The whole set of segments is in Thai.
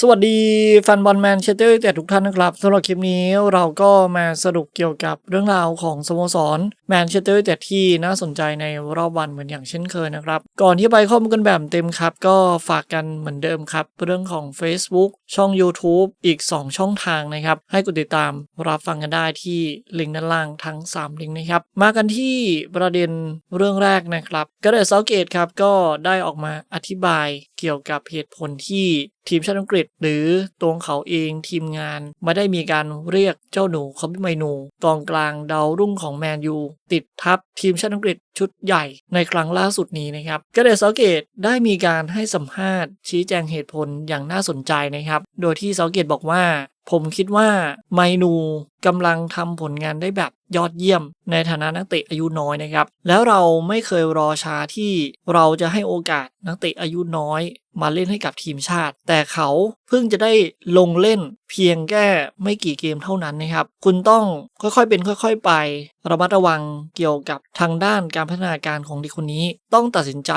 สวัสดีแฟนบอลแมนเชสเตอร์ยูไนเต็ดทุกท่านนะครับสำหรับคลิปนี้เราก็มาสรุปเกี่ยวกับเรื่องราวของสโมสรแมนเชสเตอร์ยูไนเต็ดที่น่าสนใจในรอบวันเหมือนอย่างเช่นเคยนะครับ ก่อนที่ไปข้อมูลกันแบบเต็มครับ ก็ฝากกันเหมือนเดิมครับ เรื่องของ Facebook ช่อง YouTube อีก 2 ช่องทางนะครับ ให้กดติดตามรับฟังกันได้ที่ลิงก์ด้านล่างทั้ง 3 ลิงก์นะครับ มากันที่ประเด็นเรื่องแรกนะครับก็เดซาเกตครับก็ได้ออกมาอธิบายเกี่ยวกับเหตุผลที่ทีมชาติอังกฤษ หรือตัวเขาเองทีมงานไม่ได้มีการเรียกเจ้าหนูคอมบิไมนูกองกลางดาวรุ่งของแมนยูติดทัพทีมชาติอังกฤษชุดใหญ่ในครั้งล่าสุดนี้นะครับกเดซาเกตได้มีการให้สัมภาษณ์ ชี้แจงเหตุผลอย่างน่าสนใจนะครับ โดยที่ซาเกตบอกว่า ผมคิดว่าไมนู กำลังทำผลงานได้แบบยอดเยี่ยม ในฐานะนักเตะอายุน้อยนะครับ แล้วเราไม่เคยรอช้าที่เราจะให้โอกาสนักเตะอายุน้อย มาเล่นให้กับทีมชาติ แต่เขาเพิ่งจะได้ลงเล่นเพียงแค่ไม่กี่เกมเท่านั้นนะครับ คุณต้องค่อยๆเป็นค่อยๆไป ระมัดระวังเกี่ยวกับทางด้านการพัฒนาการของเด็กคนนี้ ต้องตัดสินใจ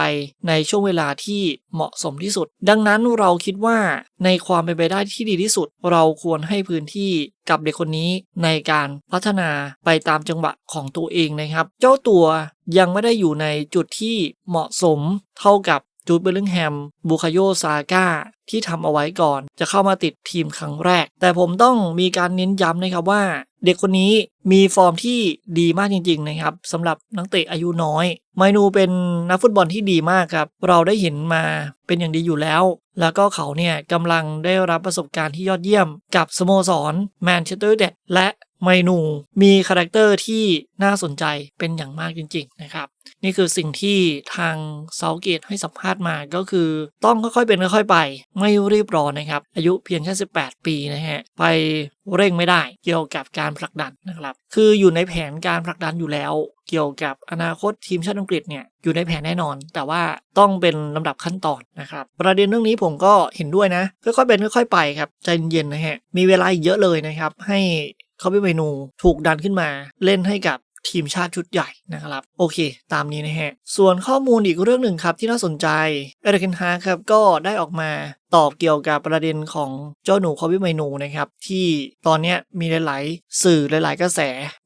ในช่วงเวลาที่เหมาะสมที่สุด ดังนั้นเราคิดว่าในความเป็นไปได้ที่ดีที่สุด เราควรให้พื้นที่ กับเด็กคนนี้ในการพัฒนาไปตามจังหวะของตัวเองนะครับ เจ้าตัวยังไม่ได้อยู่ในจุดที่เหมาะสมเท่ากับจูดเบลลิงแฮมบูคาโยซาก้าที่ทำเอาไว้ก่อน จะเข้ามาติดทีมครั้งแรก แต่ผมต้องมีการเน้นย้ำนะครับว่า เด็กคนนี้มีฟอร์มที่ดีมากจริง ๆ นะครับสำหรับนักเตะอายุน้อย ไมนูเป็นนักฟุตบอลที่ดีมากครับ เราได้เห็นมาเป็นอย่างดีอยู่แล้ว แล้วก็เขาเนี่ยกำลังได้รับประสบการณ์ที่ยอดเยี่ยมกับสโมสรแมนเชสเตอร์เดและ ไมนูมีคาแรคเตอร์ที่น่าสนใจเป็นอย่างมากจริงๆนะครับ นี่คือสิ่งที่ทางเซาเกตให้สัมภาษณ์มาก็คือต้องค่อยๆเป็นค่อยๆไป ไม่รีบร้อนนะครับ อายุเพียงแค่ 18 ปีนะฮะ ไปเร่งไม่ได้เกี่ยวกับการผลักดันนะครับ คืออยู่ในแผนการผลักดันอยู่แล้ว เกี่ยวกับอนาคตทีมชาติอังกฤษเนี่ยอยู่ในแผนแน่นอน แต่ว่าต้องเป็นลำดับขั้นตอนนะครับ ประเด็นเรื่องนี้ผมก็เห็นด้วยนะค่อยๆเป็นค่อย ๆ ไปครับใจเย็นๆนะฮะมีเวลาเยอะเลยนะครับให้ เขาเป็นเมนูถูกดันขึ้นมาเล่นให้กับทีมชาติชุดใหญ่นะครับ โอเค ตามนี้นะฮะ ส่วนข้อมูลอีกเรื่องหนึ่งครับที่น่าสนใจเอริกันฮาครับก็ได้ออกมาตอบเกี่ยวกับประเด็นของเจ้าหนูคอบิไมนูนะครับที่ตอนนี้มีหลาย ๆ สื่อหลาย ๆ กระแส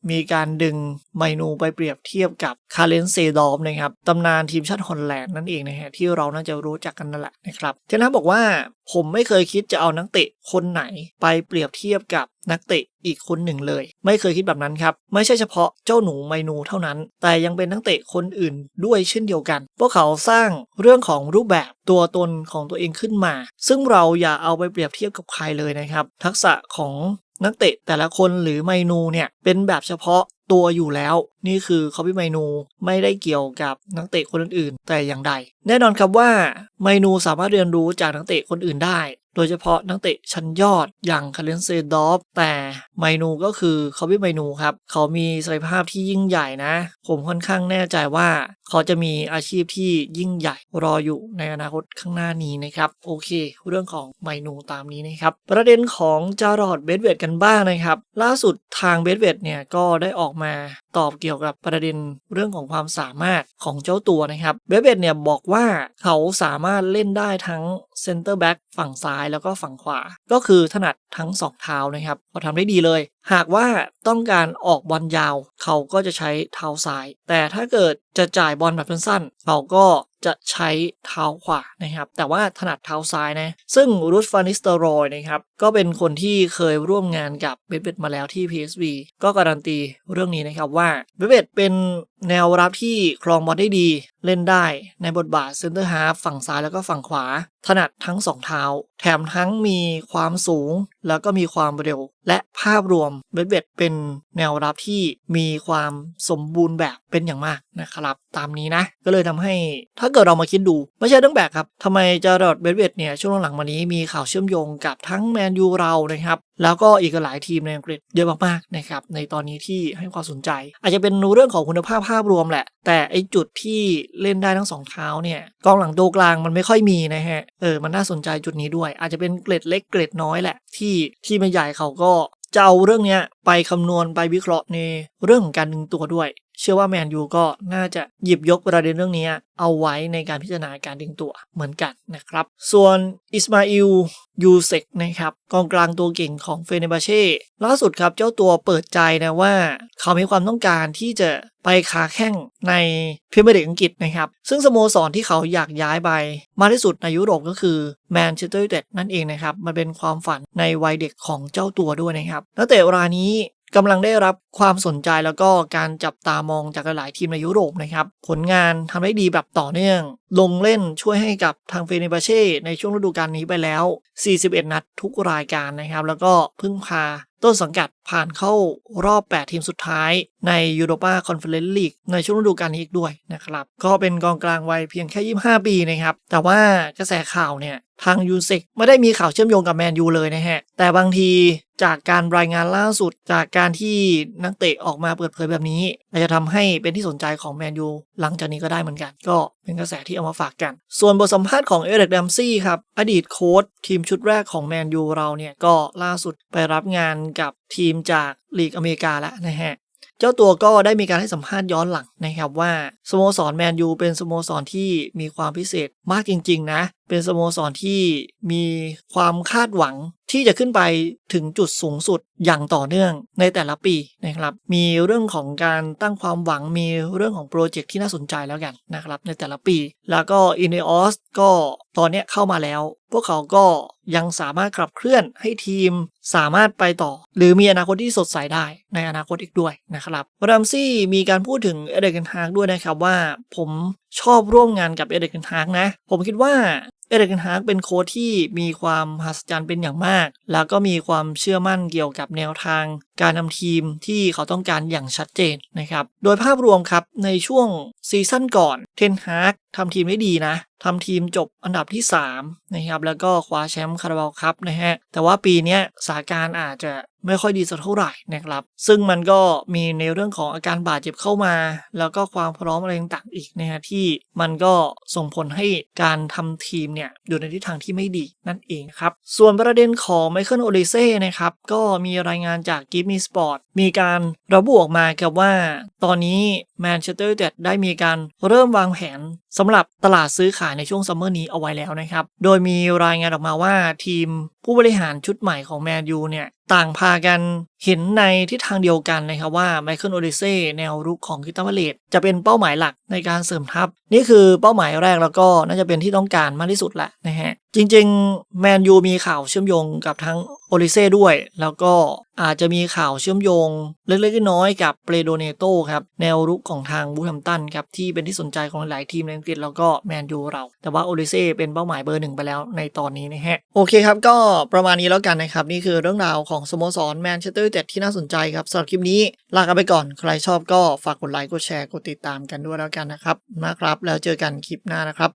มีการดึงไมนูไปเปรียบเทียบกับคาเลนเซดอมนะครับตำนานทีมชาติฮอลแลนด์นั่นเองนะฮะที่เราน่าจะรู้จักกันนั่นแหละนะครับเทนะบอกว่าผมไม่เคยคิดจะเอานักเตะคนไหนไปเปรียบเทียบกับนักเตะอีกคนหนึ่งเลย ไม่เคยคิดแบบนั้นครับ ไม่ใช่เฉพาะเจ้าหนูไมนูเท่านั้น แต่ยังเป็นนักเตะคนอื่นด้วยเช่นเดียวกัน พวกเขาสร้างเรื่องของรูปแบบตัวตนของตัวเองขึ้นมาซึ่งเราอย่าเอาไปเปรียบเทียบกับใครเลยนะครับ ทักษะของนักเตะแต่ละคนหรือไมนูเนี่ยเป็นแบบเฉพาะตัวอยู่แล้ว นี่คือคอปี้ไมนูไม่ได้เกี่ยวกับนักเตะคนอื่น ๆ แต่อย่างใด แน่นอนครับว่าไมนูสามารถเรียนรู้จากนักเตะคนอื่นได้ โดยเฉพาะนักเตะชั้นยอดอย่างคาเลนเซดอฟแต่ไมนูก็คือคอบี้ไมนูครับ เขามีศักยภาพที่ยิ่งใหญ่นะ ผมค่อนข้างแน่ใจว่า เขาจะมีอาชีพที่ยิ่งใหญ่รออยู่ในอนาคตข้างหน้านี้นะครับ โอเค เรื่องของไมนูตามนี้นะครับ ประเด็นของจารอดเบดเวดกันบ้างนะครับ ล่าสุดทางเบดเวดเนี่ยก็ได้ออกมาตอบเกี่ยวกับประเด็นเรื่องของความสามารถของเจ้าตัวนะครับเบดเวดเนี่ยบอกว่าเขาสามารถเล่นได้ทั้งเซนเตอร์แบ็กฝั่งซ้ายแล้วก็ฝั่งขวา ก็คือถนัดทั้งสองเท้านะครับเขาทำได้ดีเลย หากว่าต้องการออกบอลยาว เขาก็จะใช้เท้าซ้าย แต่ถ้าเกิดจะจ่ายบอลแบบสั้นๆ เขาก็จะใช้เท้าขวานะครับ แต่ว่าถนัดเท้าซ้ายนะ ซึ่งรูสฟานิสเตอรอยนะครับ ก็เป็นคนที่เคยร่วมงานกับเบเบตมาแล้วที่ PSV ก็การันตีเรื่องนี้นะครับว่าเบเบตเป็นแนวรับที่ครองบอลได้ดี เล่นได้ในบทบาทเซนเตอร์ฮาฟฝั่งซ้ายแล้วก็ฝั่งขวา ถนัดทั้งสองเท้า แถมทั้งมีความสูงแล้วก็มีความเร็ว และภาพรวมเบเบเป็นแนวรับที่มีความสมบูรณ์แบบเป็นอย่างมากนะครับตามนี้นะ ก็เลยทำให้ถ้าเกิดเรามาคิดดู ไม่ใช่เรื่องแปลกครับทำไมจารอดเบเบตเนี่ยช่วงหลังๆมานี้มีข่าวเชื่อมโยงกับทั้งแมนยูเรานะครับ แล้วก็อีกหลายทีมในอังกฤษเยอะมากๆนะครับในตอนนี้ที่ให้ความสนใจ อาจจะเป็นเรื่องของคุณภาพภาพรวมแหละ แต่ไอจุดที่เล่นได้ทั้งสองเท้าเนี่ยกองหลังตัวกลางมันไม่ค่อยมีนะฮะเออมันน่าสนใจจุดนี้ด้วย อาจจะเป็นเกรดเล็กเกรดน้อยแหละ ที่ที่ไม่ใหญ่เขาก็จะเอาเรื่องเนี้ยไปคำนวณไปวิเคราะห์ในเรื่องของการดึงตัวด้วย เชื่อว่าแมนยูก็น่าจะหยิบยกประเด็นเรื่องนี้เอาไว้ในการพิจารณาการดึงตัวเหมือนกันนะครับ ส่วนอิสมาอิลยูเซกนะครับกองกลางตัวเก่งของเฟเนบาเช่ล่าสุดครับเจ้าตัวเปิดใจนะว่า เขามีความต้องการที่จะไปขาแข้งในพรีเมียร์ลีกอังกฤษนะครับ ซึ่งสโมสรที่เขาอยากย้ายไปมากที่สุดในยุโรปก็คือแมนเชสเตอร์ยูไนเต็ดนั่นเองนะครับ มันเป็นความฝันในวัยเด็กของเจ้าตัวด้วยนะครับนักเตะรายนี้ กำลังได้รับความสนใจแล้วก็การจับตามองจากหลายทีมในยุโรปนะครับ ผลงานทำได้ดีแบบต่อเนื่อง ลงเล่นช่วยให้กับทางเฟเนบาเช่ในช่วงฤดูกาลนี้ไปแล้ว 41 นัดทุกรายการนะครับ แล้วก็พึ่งพา ต้นสังกัดผ่านเข้ารอบ 8 ทีมสุดท้ายในยูโรปาคอนเฟอเรนซ์ลีกในช่วงฤดูกาลนี้อีกด้วยนะครับ ก็เป็นกองกลางวัยเพียงแค่ 25 ปีนะครับ แต่ว่ากระแสข่าวเนี่ย ทางยูเซกไม่ได้มีข่าวเชื่อมโยงกับแมนยูเลยนะฮะ แต่บางทีจากการรายงานล่าสุดจากการที่นักเตะออกมาเปิดเผยแบบนี้อาจจะทำให้เป็นที่สนใจของแมนยูหลังจากนี้ก็ได้เหมือนกัน ก็เป็นกระแสที่เอามาฝากกัน ส่วนบทสัมภาษณ์ของเอเริกแดมซี่ครับอดีตโค้ชทีมชุดแรกของแมนยูเราเนี่ยก็ล่าสุดไปรับงานกับทีมจากลีกอเมริกาแล้วนะฮะเจ้าตัวก็ได้มีการให้สัมภาษณ์ย้อนหลังนะครับว่าสโมสรแมนยูเป็นสโมสรที่มีความพิเศษมากจริง ๆ นะ เป็นสโมสรที่มีความคาดหวังที่จะขึ้นไปถึงจุดสูงสุดอย่างต่อเนื่องในแต่ละปีนะครับ มีเรื่องของการตั้งความหวังมีเรื่องของโปรเจกต์ที่น่าสนใจแล้วกันนะครับ ในแต่ละปี แล้วก็อินเนอสก็ตอนนี้เข้ามาแล้ว พวกเขาก็ยังสามารถขับเคลื่อนให้ทีมสามารถไปต่อ หรือมีอนาคตที่สดใสได้ในอนาคตอีกด้วยนะครับรัมซี่มีการพูดถึงเอเดนฮากด้วยนะครับว่าผมชอบร่วมงานกับเอเดกันฮากนะ ผมคิดว่า เอเดกันฮากเป็นโค้ชที่มีความมหัศจรรย์เป็นอย่างมาก แล้วก็มีความเชื่อมั่นเกี่ยวกับแนวทาง การนำทีมที่เขาต้องการอย่างชัดเจนนะครับ โดยภาพรวมครับในช่วงซีซั่นก่อนเทนฮากทำทีมได้ดีนะทำทีมจบอันดับที่ 3 นะครับ แล้วก็คว้าแชมป์คาราบาลคัพนะฮะ แต่ว่าปีนี้สถานการณ์อาจจะไม่ค่อยดีสักเท่าไหร่นะครับ ซึ่งมันก็มีในเรื่องของอาการบาดเจ็บเข้ามา แล้วก็ความพร้อมอะไรต่างๆอีกนะฮะที่มันก็ส่งผลให้การทำทีมเนี่ยอยู่ในทิศทางที่ไม่ดีนั่นเองครับ ส่วนประเด็นของไมเคิลโอลิเซ่นะครับก็มีรายงานจากกิฟมีสปอร์ตมีการระบุออกมากับว่า ตอนนี้แมนเชสเตอร์ยูไนเต็ดได้มีการเริ่มวางแผนสำหรับตลาดซื้อขายในช่วงซัมเมอร์นี้เอาไว้แล้วนะครับ โดยมีรายงานออกมาว่าทีมผู้บริหารชุดใหม่ของแมนยูเนี่ยต่างพากันเห็นในทิศทางเดียวกันนะครับว่าไมเคิลโอเดเซ่แนวรุกของคิตาเวเลตจะเป็นเป้าหมายหลักในการเสริมทัพ นี่คือเป้าหมายแรกแล้วก็น่าจะเป็นที่ต้องการมากที่สุดแหละนะฮะ จริงๆแมนยูมีข่าวเชื่อมโยงกับทั้งโอลิเซ่ด้วย แล้วก็อาจจะมีข่าวเชื่อมโยงเล็กๆน้อยๆกับเปรโดเนโตครับแนวรุกของทางบูทัมตันครับที่เป็นที่สนใจของหลายทีมในอังกฤษแล้วก็แมนยูเรา แต่ว่าโอลิเซ่เป็นเป้าหมายเบอร์หนึ่งไปแล้วในตอนนี้นะฮะ โอเคครับ ก็ประมาณนี้แล้วกันนะครับ นี่คือเรื่องราวของสโมสรแมนเชสเตอร์ยูไนเต็ดที่น่าสนใจครับสำหรับคลิปนี้ลากันไปก่อนใครชอบก็ฝากกดไลค์กดแชร์กดติดตามกันด้วยแล้วกันนะครับนะครับแล้วเจอกันคลิปหน้านะครับ